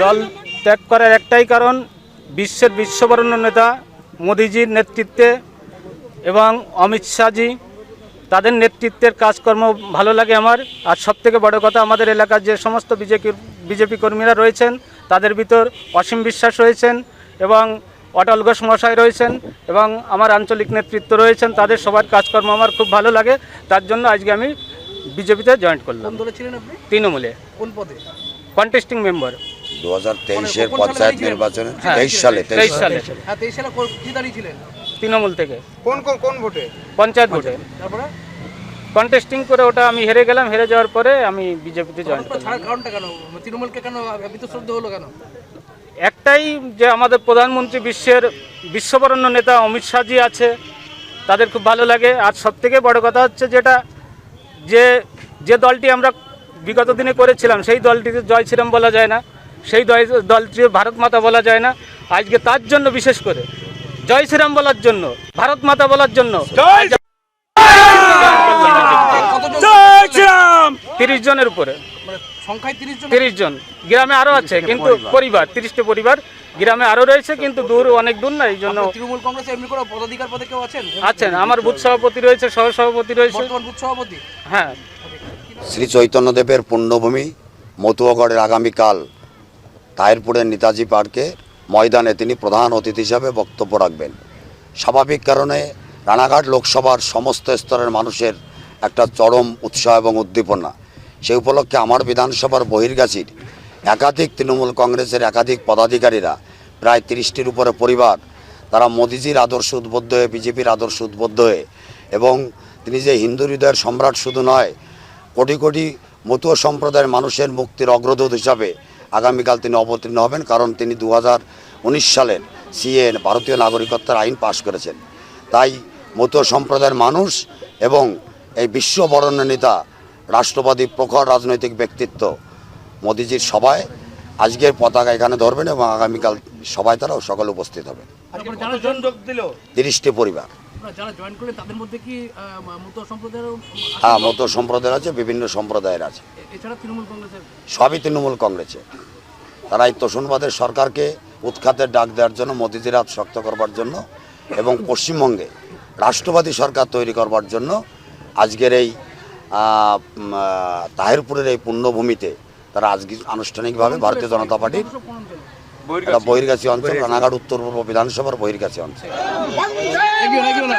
দল ত্যাগ করার একটাই কারণ বিশ্বের বিশ্ববরণ্য নেতা মোদিজির নেতৃত্বে এবং অমিত শাহজি। তাদের নেতৃত্বের কাজকর্ম ভালো লাগে আমার। আর সবথেকে বড় কথা, আমাদের এলাকার যে সমস্ত বিজেপি বিজেপি কর্মীরা রয়েছেন, তাদের ভিতর অসীম বিশ্বাস রয়েছেন এবং অটল ঘোষ মশাই রয়েছেন এবং আমার আঞ্চলিক নেতৃত্ব রয়েছেন তাদের সবার কাজকর্ম আমার খুব ভালো লাগে। তার জন্য আজকে আমি বিজেপিতে জয়েন করলাম। তৃণমূলে। কোন পদে? কন্টেস্টিং মেম্বার দু হাজার তেইশের পঞ্চায়েত নির্বাচনে। হ্যাঁ, তেইশ সালে তেইশ সালে। হ্যাঁ তেইশ সালে তৃণমূল থেকে। কোন কোন কোন ভোটে? পঞ্চায়েত ভোটে। তারপরে? কন্টেস্টিং করে ওটা আমি হেরে গেলাম হেরে যাওয়ার পরে আমি বিজেপিতে জয়েন করলাম। কারণটা কেন? তৃণমূলকে কেন বিতশ্রদ্ধ হলো কেন? একটাই যে আমাদের প্রধানমন্ত্রী বিশ্বের বিশ্ববরণ্য নেতা অমিত শাহজি আছে তাদের খুব ভালো লাগে। আর সবথেকে বড় কথা হচ্ছে যেটা যে যে দলটি আমরা বিগত দিনে করেছিলাম সেই দলটিতে জয় শ্রীরাম বলা যায় না। সেই দল- দলটি ভারত মাতা বলা যায় না। আজকে তার জন্য বিশেষ করে জয় শ্রীরাম বলার জন্য ভারত মাতা বলার জন্য তিরিশ জনের উপরে। সংখ্যায় তিরিশ জন? তিরিশ জন। গ্রামে আরও আছে কিন্তু পরিবার। তিরিশটা পরিবার। গ্রামে আরও রয়েছে কিন্তু দূর অনেক দূর না এই জন্য তৃণমূল কংগ্রেসে এমনি করে পদাধিকার পদে কেউ আছেন? আছেন আমার বুথ সভাপতি রয়েছে সহ সভাপতি রয়েছে। বুথ সভাপতি? হ্যাঁ। শ্রী চৈতন্যদেবের পুণ্যভূমি মতুয়াগড়ের আগামীকাল তাহিরপুরের নেতাজি পার্কে ময়দানে তিনি প্রধান অতিথি হিসাবে বক্তব্য রাখবেন। স্বাভাবিক কারণে রানাঘাট লোকসভার সমস্ত স্তরের মানুষের একটা চরম উৎসাহ এবং উদ্দীপনা। সে উপলক্ষে আমার বিধানসভার বহির্গাছির একাধিক তৃণমূল কংগ্রেসের একাধিক পদাধিকারীরা, প্রায় তিরিশটির উপরে পরিবার, তারা মোদিজির আদর্শ উদ্বুদ্ধ হয়ে, বিজেপির আদর্শ উদ্বুদ্ধ হয়ে এবং তিনি যে হিন্দু হৃদয়ের সম্রাট শুধু নয়, কোটি কোটি মতুয়া সম্প্রদায়ের মানুষের মুক্তির অগ্রদূত হিসাবে আগামীকাল তিনি অবতীর্ণ হবেন কারণ তিনি দু হাজার উনিশ সালের সিএ ভারতীয় নাগরিকত্বের আইন পাশ করেছেন। তাই মতুয় সম্প্রদায়ের মানুষ এবং এই বিশ্ব বরণ্য নেতা রাষ্ট্রবাদী প্রখর রাজনৈতিক ব্যক্তিত্ব মোদিজির সভায় আজকের পতাকা এখানে ধরবেন এবং আগামীকাল সবাই তারাও সকলে উপস্থিত হবে। আপনারা যারা জয়েন তিরিশটি পরিবার। আপনারা যারা জয়েন করলেন তাদের মধ্যে কি মতো সম্প্রদায়ের হ্যাঁ মতো সম্প্রদায়ের আছে বিভিন্ন সম্প্রদায়ের আছে। এছাড়া তৃণমূল কংগ্রেসের? সবই তৃণমূল কংগ্রেসে তারা এই তোষণবাদের সরকারকে উৎখাতের ডাক দেওয়ার জন্য মোদিজির হাত শক্ত করবার জন্য এবং পশ্চিমবঙ্গে রাষ্ট্রবাদী সরকার তৈরি করবার জন্য আজকের এই তাহিরপুরের এই পুণ্যভূমিতে তারা আজকে আনুষ্ঠানিকভাবে ভারতীয় জনতা পার্টির কোন অঞ্চলে অঞ্চল রানাঘাট উত্তর পূর্ব বিধানসভার বহির্গাছী অঞ্চল। এগিয়ে না,